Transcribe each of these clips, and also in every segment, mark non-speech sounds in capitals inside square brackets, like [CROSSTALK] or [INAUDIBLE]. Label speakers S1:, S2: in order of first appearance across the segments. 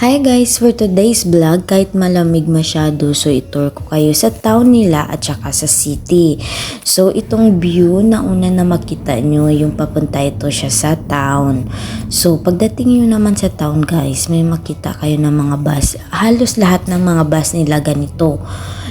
S1: Hi guys! For today's vlog, kahit malamig masyado, so itour ko kayo sa town nila at saka sa city. So itong view na una na makita nyo, yung papunta ito siya sa town. So pagdating nyo naman sa town guys, may makita kayo ng mga bus. Halos lahat ng mga bus nila ganito.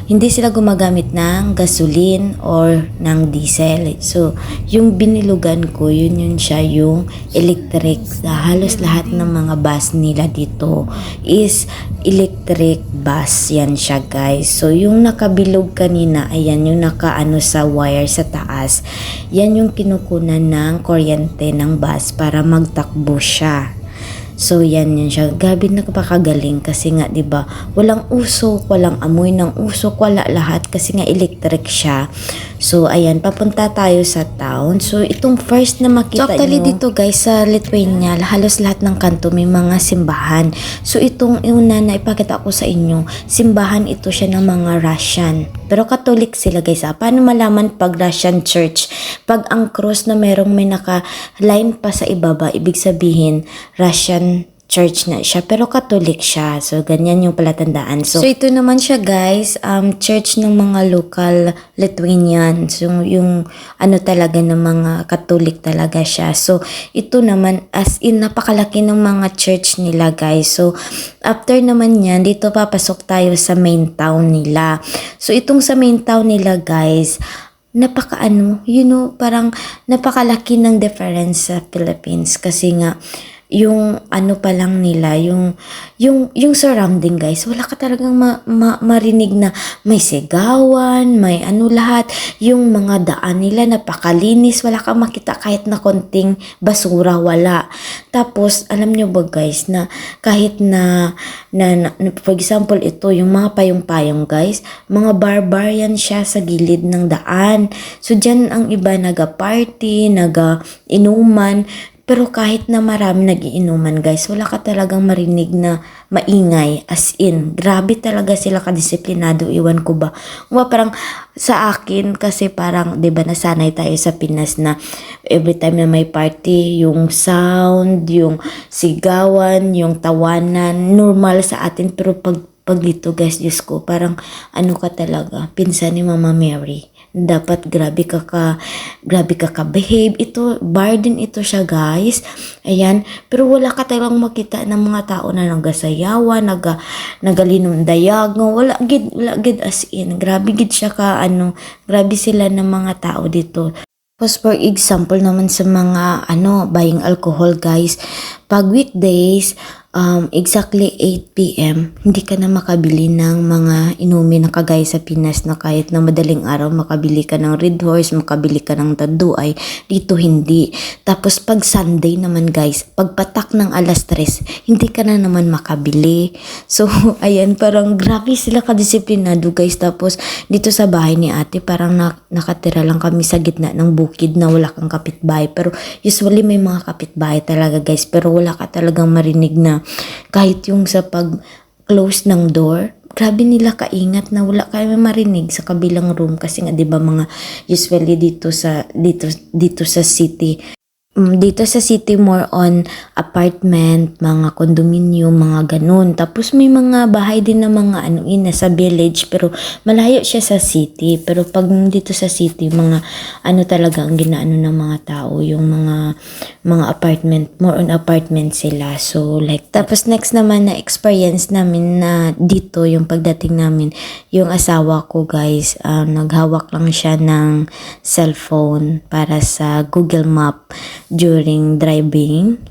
S1: Hindi sila gumagamit ng gasoline or ng diesel. So, yung binilugan ko, yun yun siya yung electric. Halos lahat ng mga bus nila dito is electric bus. Yan siya guys. So, yung nakabilog kanina, ayan yung nakaano sa wire sa taas. Yan yung kinukunan ng kuryente ng bus para magtakbo siya. So yan yun siya. Gabi nakapakagaling kasi nga 'di ba? Walang usok, walang amoy ng usok, wala lahat kasi nga electric siya. So ayan, papunta tayo sa town. So itong first na makita so, actually nyo, dito guys sa Lithuania, halos lahat ng kanto may mga simbahan. So itong una na ipakita ko sa inyo, simbahan ito siya ng mga Russian. Pero Catholic sila guys. Ah. Paano malaman pag Russian church? Pag ang cross na merong may naka-line pa sa ibaba, ibig sabihin Russian church na siya pero Catholic siya. So ganyan yung palatandaan. So, so ito naman siya guys, um church ng mga local Lithuanians. Yung yung ano talaga ng mga Catholic talaga siya. So ito naman as in napakalaki ng mga church nila guys. So after naman yan, dito papasok tayo sa main town nila. So itong sa main town nila guys, napaka ano, you know, parang napakalaki ng difference sa Philippines kasi nga yung ano pa lang nila, yung, yung, yung surrounding guys, wala ka talagang ma, ma, marinig na may sigawan, may ano lahat, yung mga daan nila napakalinis, wala kang makita kahit na konting basura, wala. Tapos, alam nyo ba guys, na kahit na, na, na for example, ito, yung mga payong-payong guys, mga barbarian siya sa gilid ng daan. So, dyan ang iba naga-party, naga-inuman, pero kahit na marami nagiinuman guys, wala ka talagang marinig na maingay. As in, grabe talaga sila kadisiplinado. Iwan ko ba? Nga parang sa akin kasi parang 'di ba nasanay tayo sa Pinas na every time na may party, yung sound, yung sigawan, yung tawanan, normal sa atin pero pag pag dito guys, Diyos ko, parang ano ka talaga, pinsan ni Mama Mary dapat grabe ka ka grabe ka ka behave. Ito bar din ito siya guys. Ayan. Pero wala ka talagang makita ng mga tao na nagasayawa naga nagalinom dayag wala gid wala gid as in. Grabe gid siya ka ano grabe sila ng mga tao dito. Tapos for example naman sa mga ano buying alcohol guys. Pag weekdays um, exactly 8 p.m., hindi ka na makabili ng mga inumin na kagaya sa Pinas na kahit na madaling araw makabili ka ng Red Horse, makabili ka ng Taduay, dito hindi. Tapos pag Sunday naman guys, pagpatak ng alas 3, hindi ka na naman makabili. [LAUGHS] So, ayan, parang grabe sila kadisiplinado guys. Tapos dito sa bahay ni ate, parang na, nakatira lang kami sa gitna ng bukid na wala kang kapitbahay. Pero usually may mga kapitbahay talaga guys, pero wala ka talagang marinig na kahit yung sa pag close ng door, grabe nila kaingat na wala kayo marinig sa kabilang room kasi nga 'di ba mga usually dito sa dito dito sa city dito sa city more on apartment, mga condominium, mga ganun. Tapos may mga bahay din na mga ano in sa village pero malayo siya sa city. Pero pag dito sa city, mga ano talaga ang ginaano ng mga tao, yung mga mga apartment, more on apartment sila. So like tapos next naman na experience namin na dito yung pagdating namin, yung asawa ko guys, um, naghawak lang siya ng cellphone para sa Google Map during driving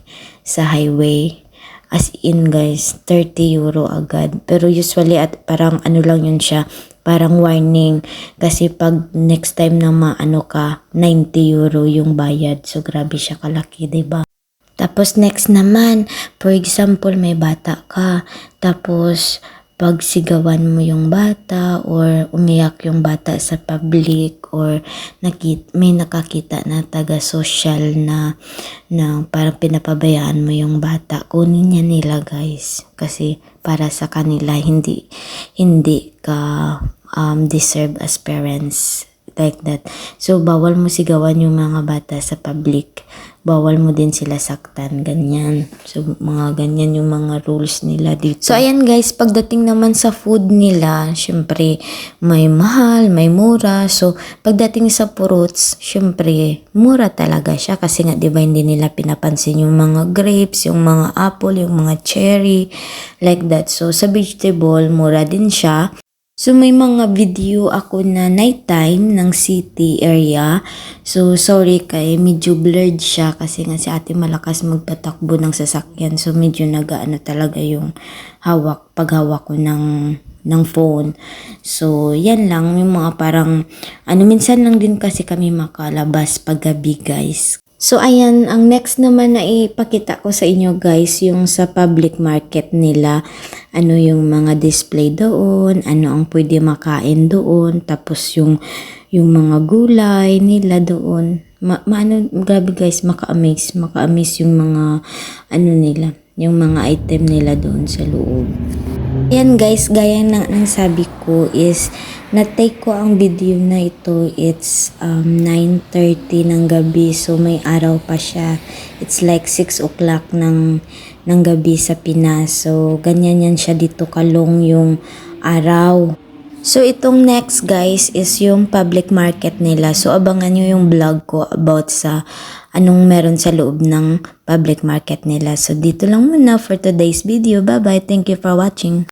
S1: sa highway. As in guys, 30 euro agad. Pero usually at parang ano lang yun siya, parang warning. Kasi pag next time na maano ka, 90 euro yung bayad. So grabe siya kalaki, ba? Tapos next naman, for example, may bata ka. Tapos pagsigawan mo yung bata or umiyak yung bata sa public or nakit may nakakita na taga social na na parang pinapabayaan mo yung bata kunin niya nila guys. Kasi para sa kanila hindi hindi ka um, deserve as parents like that so bawal mo sigawan yung mga bata sa public bawal mo din sila saktan, ganyan. So, mga ganyan yung mga rules nila dito. So, ayan guys, pagdating naman sa food nila, syempre, may mahal, may mura. So, pagdating sa fruits, syempre, mura talaga siya kasi nga, di ba, hindi nila pinapansin yung mga grapes, yung mga apple, yung mga cherry, like that. So, sa vegetable, mura din siya. So may mga video ako na nighttime ng city area. So sorry kay medyo blurred siya kasi nga si ate malakas magpatakbo ng sasakyan. So medyo nagaano talaga yung hawak, paghawak ko ng ng phone. So yan lang yung mga parang ano minsan lang din kasi kami makalabas paggabi guys. So ayan, ang next naman na ipakita ko sa inyo guys, yung sa public market nila, ano yung mga display doon, ano ang pwede makain doon, tapos yung yung mga gulay nila doon. Ma, maano, grabe guys, maka-amaze, maka-amaze yung mga ano nila, yung mga item nila doon sa loob. Ayan guys, gaya ng, ng sabi ko is na-take ko ang video na ito. It's um, 9.30 ng gabi so may araw pa siya. It's like 6 o'clock ng, ng gabi sa Pinas. So ganyan yan siya dito kalong yung araw. So itong next guys is yung public market nila. So abangan nyo yung vlog ko about sa anong meron sa loob ng public market nila. So dito lang muna for today's video. Bye bye. Thank you for watching.